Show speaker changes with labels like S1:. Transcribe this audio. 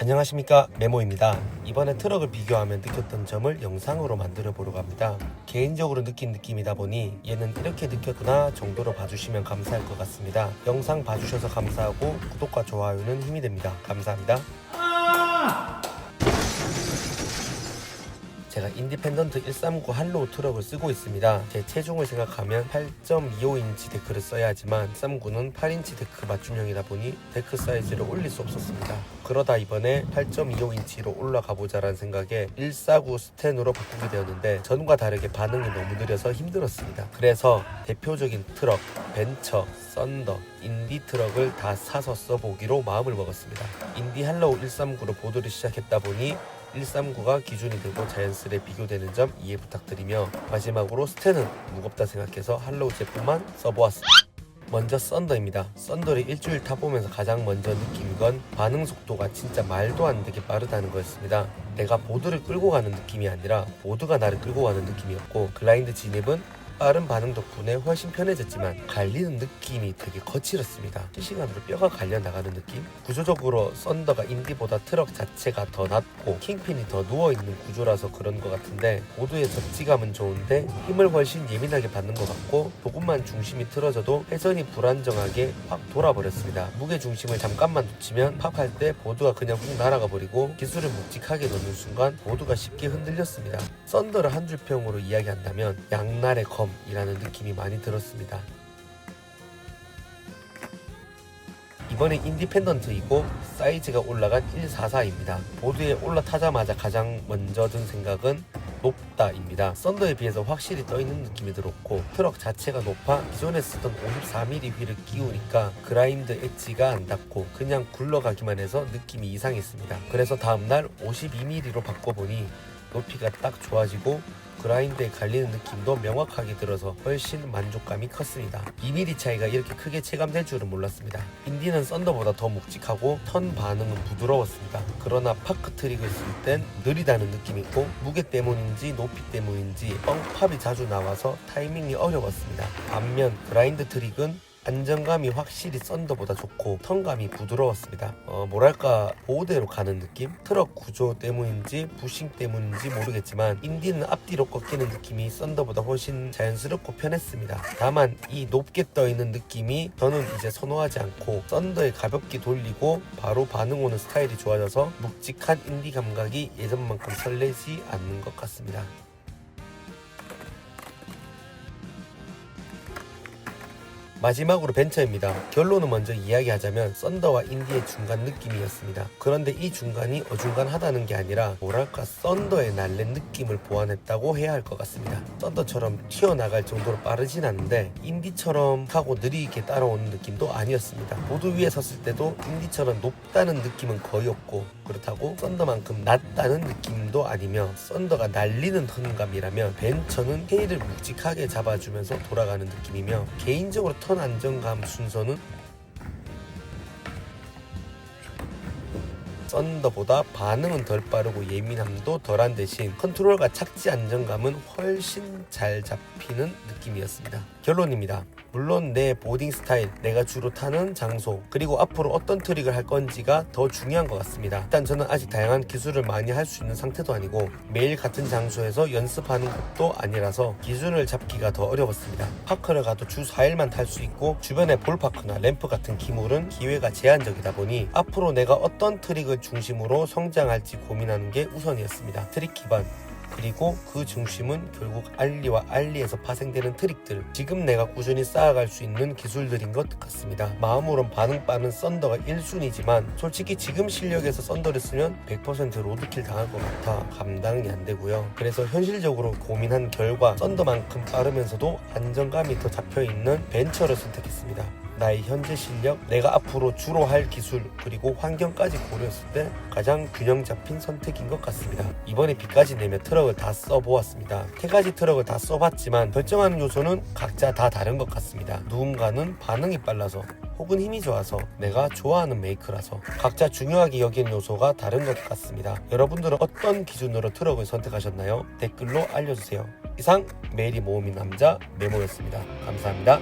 S1: 안녕하십니까 메모입니다. 이번에 트럭을 비교하며 느꼈던 점을 영상으로 만들어 보려고 합니다. 개인적으로 느낀 느낌이다 보니 얘는 이렇게 느꼈구나 정도로 봐주시면 감사할 것 같습니다. 영상 봐주셔서 감사하고 구독과 좋아요는 힘이 됩니다. 감사합니다 제가 인디펜던트 139 할로우 트럭을 쓰고 있습니다. 제 체중을 생각하면 8.25인치 데크를 써야 하지만 139는 8인치 데크 맞춤형이다 보니 데크 사이즈를 올릴 수 없었습니다. 그러다 이번에 8.25인치로 올라가 보자라는 생각에 149 스텐으로 바꾸게 되었는데 전과 다르게 반응이 너무 느려서 힘들었습니다. 그래서 대표적인 트럭, 벤처, 썬더, 인디 트럭을 다 사서 써보기로 마음을 먹었습니다. 인디 할로우 139로 보드를 시작했다 보니 139가 기준이 되고 자연스레 비교되는 점 이해 부탁드리며 마지막으로 스테는 무겁다 생각해서 할로우 제품만 써보았습니다. 먼저 썬더입니다. 썬더를 일주일 타보면서 가장 먼저 느낀 건 반응 속도가 진짜 말도 안 되게 빠르다는 거였습니다. 내가 보드를 끌고 가는 느낌이 아니라 보드가 나를 끌고 가는 느낌이었고 글라인드 진입은 빠른 반응 덕분에 훨씬 편해졌지만 갈리는 느낌이 되게 거칠었습니다. 실시간으로 뼈가 갈려 나가는 느낌? 구조적으로 썬더가 인디보다 트럭 자체가 더 낮고 킹핀이 더 누워있는 구조라서 그런 것 같은데 보드의 접지감은 좋은데 힘을 훨씬 예민하게 받는 것 같고 조금만 중심이 틀어져도 회전이 불안정하게 확 돌아버렸습니다. 무게 중심을 잠깐만 놓치면 팝할 때 보드가 그냥 훅 날아가 버리고 기술을 묵직하게 넣는 순간 보드가 쉽게 흔들렸습니다. 썬더를 한 줄 평으로 이야기한다면 양날의 검 이라는 느낌이 많이 들었습니다. 이번에 인디펜던트이고 사이즈가 올라간 144입니다. 보드에 올라타자마자 가장 먼저 든 생각은 높다입니다. 썬더에 비해서 확실히 떠있는 느낌이 들었고 트럭 자체가 높아 기존에 쓰던 54mm 휠을 끼우니까 그라인드 엣지가 안 닿고 그냥 굴러가기만 해서 느낌이 이상했습니다. 그래서 다음날 52mm로 바꿔보니 높이가 딱 좋아지고 그라인드에 갈리는 느낌도 명확하게 들어서 훨씬 만족감이 컸습니다. 2mm 차이가 이렇게 크게 체감될 줄은 몰랐습니다. 인디는 썬더보다 더 묵직하고 턴 반응은 부드러웠습니다. 그러나 파크 트릭을 쓸 땐 느리다는 느낌이 있고 무게 때문인지 높이 때문인지 뻥팝이 자주 나와서 타이밍이 어려웠습니다. 반면 그라인드 트릭은 안정감이 확실히 썬더보다 좋고 턴감이 부드러웠습니다. 어, 뭐랄까 보호대로 가는 느낌? 트럭 구조 때문인지 부싱 때문인지 모르겠지만 인디는 앞뒤로 꺾이는 느낌이 썬더보다 훨씬 자연스럽고 편했습니다. 다만 이 높게 떠 있는 느낌이 저는 이제 선호하지 않고 썬더에 가볍게 돌리고 바로 반응 오는 스타일이 좋아져서 묵직한 인디 감각이 예전만큼 설레지 않는 것 같습니다. 마지막으로 벤처입니다. 결론을 먼저 이야기하자면 썬더와 인디의 중간 느낌이었습니다. 그런데 이 중간이 어중간하다는 게 아니라 뭐랄까 썬더의 날랜 느낌을 보완했다고 해야 할 것 같습니다. 썬더처럼 튀어나갈 정도로 빠르진 않은데 인디처럼 하고 느리게 따라오는 느낌도 아니었습니다. 보드 위에 섰을 때도 인디처럼 높다는 느낌은 거의 없고 그렇다고 썬더만큼 낮다는 느낌도 아니며 썬더가 날리는 턴감이라면 벤처는 헤이를 묵직하게 잡아주면서 돌아가는 느낌이며 개인적으로 턴 안정감 순서는 썬더보다 반응은 덜 빠르고 예민함도 덜한 대신 컨트롤과 착지 안정감은 훨씬 잘 잡히는 느낌이었습니다. 결론입니다. 물론 내 보딩 스타일, 내가 주로 타는 장소, 그리고 앞으로 어떤 트릭을 할 건지가 더 중요한 것 같습니다. 일단 저는 아직 다양한 기술을 많이 할 수 있는 상태도 아니고 매일 같은 장소에서 연습하는 것도 아니라서 기준을 잡기가 더 어려웠습니다. 파크를 가도 주 4일만 탈 수 있고 주변에 볼파크나 램프 같은 기물은 기회가 제한적이다 보니 앞으로 내가 어떤 트릭을 중심으로 성장할지 고민하는 게 우선이었습니다. 트릭 기반, 그리고 그 중심은 결국 알리와 알리에서 파생되는 트릭들. 지금 내가 꾸준히 쌓아갈 수 있는 기술들인 것 같습니다. 마음으론 반응 빠른 썬더가 1순위지만 솔직히 지금 실력에서 썬더를 쓰면 100% 로드킬 당할 것 같아 감당이 안 되고요. 그래서 현실적으로 고민한 결과 썬더만큼 빠르면서도 안정감이 더 잡혀있는 벤처를 선택했습니다 나의 현재 실력, 내가 앞으로 주로 할 기술, 그리고 환경까지 고려했을 때 가장 균형 잡힌 선택인 것 같습니다. 이번에 비까지 내며 트럭을 다 써보았습니다. 세 가지 트럭을 다 써봤지만 결정하는 요소는 각자 다 다른 것 같습니다. 누군가는 반응이 빨라서 혹은 힘이 좋아서 내가 좋아하는 메이크라서 각자 중요하게 여기는 요소가 다른 것 같습니다. 여러분들은 어떤 기준으로 트럭을 선택하셨나요? 댓글로 알려주세요. 이상 메리 모음인 남자 메모였습니다. 감사합니다.